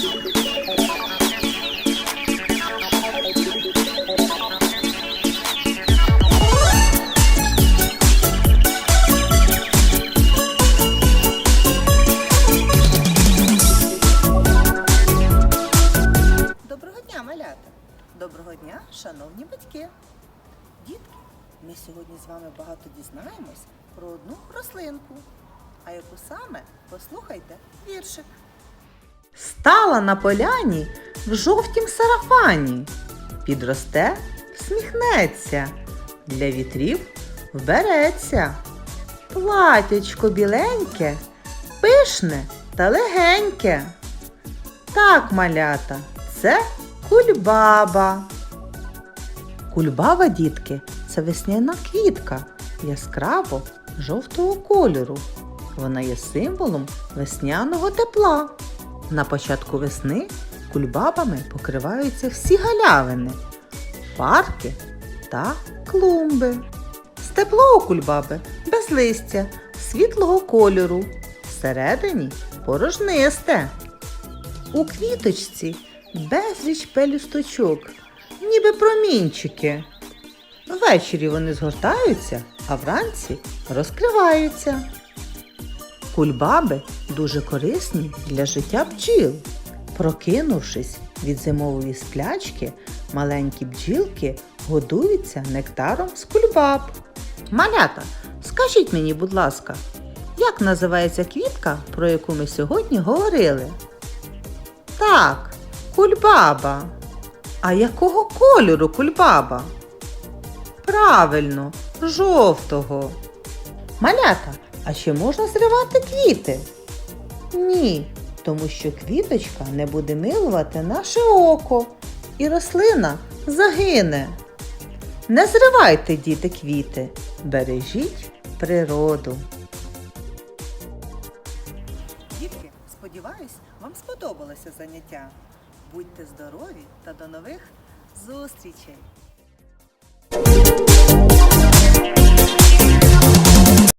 Доброго дня, малята! Доброго дня, шановні батьки! Дітки, ми сьогодні з вами багато дізнаємось про одну рослинку. А яку саме послухайте віршик. Стала на поляні в жовтім сарафані. Підросте, всміхнеться, для вітрів вбереться. Платячко біленьке, пишне та легеньке. Так, малята, це кульбаба. Кульбаба, дітки, це весняна квітка яскраво жовтого кольору. Вона є символом весняного тепла. На початку весни кульбабами покриваються всі галявини, парки та клумби. Стебло у кульбаби без листя, світлого кольору, всередині порожнисте. У квіточці безліч пелюсточок, ніби промінчики. Ввечері вони згортаються, а вранці розкриваються. Кульбаби дуже корисні для життя бджіл. Прокинувшись від зимової сплячки, маленькі бджілки годуються нектаром з кульбаб. Малята, скажіть мені, будь ласка, як називається квітка, про яку ми сьогодні говорили? Так, кульбаба. А якого кольору кульбаба? Правильно, жовтого. Малята, а чи можна зривати квіти? Ні, тому що квіточка не буде милувати наше око, і рослина загине. Не зривайте, діти, квіти, бережіть природу. Дітки, сподіваюсь, вам сподобалося заняття. Будьте здорові та до нових зустрічей!